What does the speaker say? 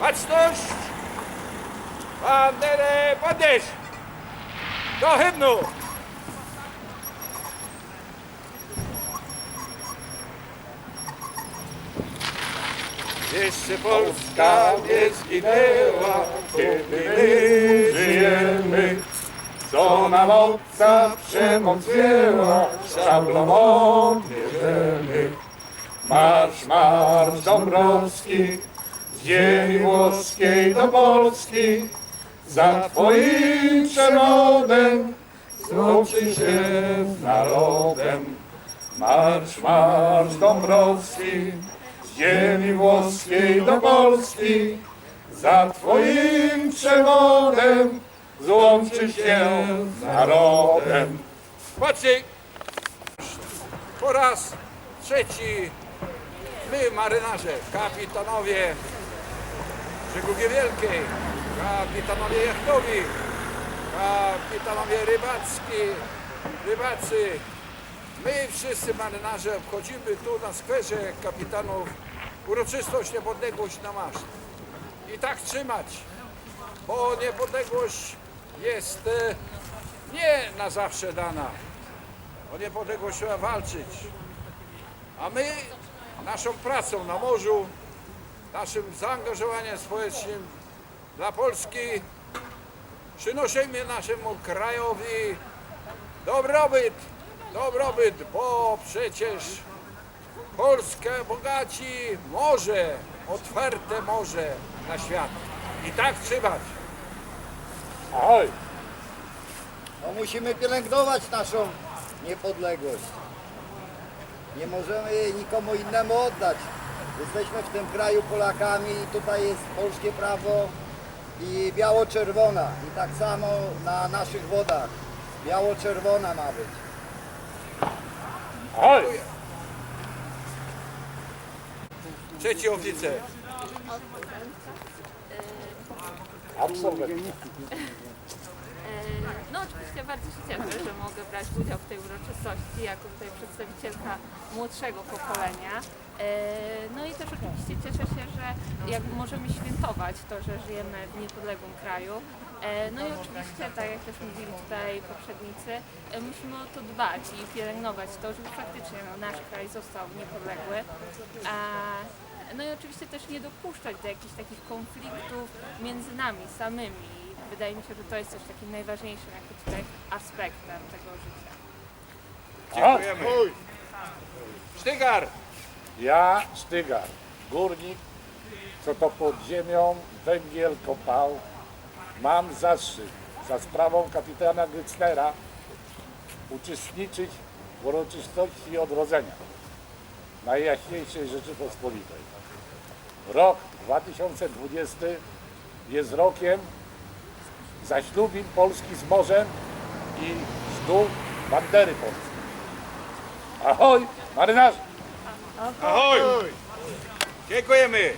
Baczność! Banderę podnieść! Do hymnu! Jeszcze Polska nie zginęła, kiedy my żyjemy. Co nam obca przemoc wzięła, szablą odbierzemy. Marsz, marsz Dąbrowski, ziemi włoskiej do Polski, za twoim przewodem złączy się narodem. Marsz, marsz Dąbrowski, z ziemi włoskiej do Polski, za twoim przewodem złączy się z narodem. Patrzcie, po raz trzeci my, marynarze, kapitanowie żeglugi wielkiej, kapitanowie jachtowi, kapitanowie rybacki, rybacy, my wszyscy marynarze obchodzimy tu na skwerze kapitanów uroczystość niepodległość na maszt. I tak trzymać, bo niepodległość jest e, nie na zawsze dana. O niepodległość trzeba walczyć. A my naszą pracą na morzu, naszym zaangażowaniem społecznym dla Polski przynosimy naszemu krajowi dobrobyt, dobrobyt, bo przecież Polskę bogaci morze, otwarte morze na świat. I tak trzymać. Ahoj! No musimy pielęgnować naszą niepodległość. Nie możemy jej nikomu innemu oddać. Jesteśmy w tym kraju Polakami i tutaj jest polskie prawo i biało-czerwona. I tak samo na naszych wodach. Biało-czerwona ma być. Ahoj! Trzeci oficer. Absolwent. No oczywiście bardzo się cieszę, że mogę brać udział w tej uroczystości jako tutaj przedstawicielka młodszego pokolenia. E, No i też oczywiście cieszę się, że jak możemy świętować to, że żyjemy w niepodległym kraju. E, No i oczywiście, tak jak też mówili tutaj poprzednicy, e, musimy o to dbać i pielęgnować to, żeby faktycznie nasz kraj został niepodległy. No i oczywiście też nie dopuszczać do jakichś takich konfliktów między nami samymi. Wydaje mi się, że to jest też takim najważniejszym jakby tutaj aspektem tego życia. Dziękujemy. Sztygar! Ja, Sztygar, górnik, co to pod ziemią węgiel kopał, mam zaszczyt za sprawą kapitana Grycnera uczestniczyć w uroczystości odrodzenia Najjaśniejszej Rzeczypospolitej. Rok 2020 jest rokiem zaślubin Polski z morzem i sztuk bandery polskiej. Ahoj, marynarze! Ahoj! Dziękujemy!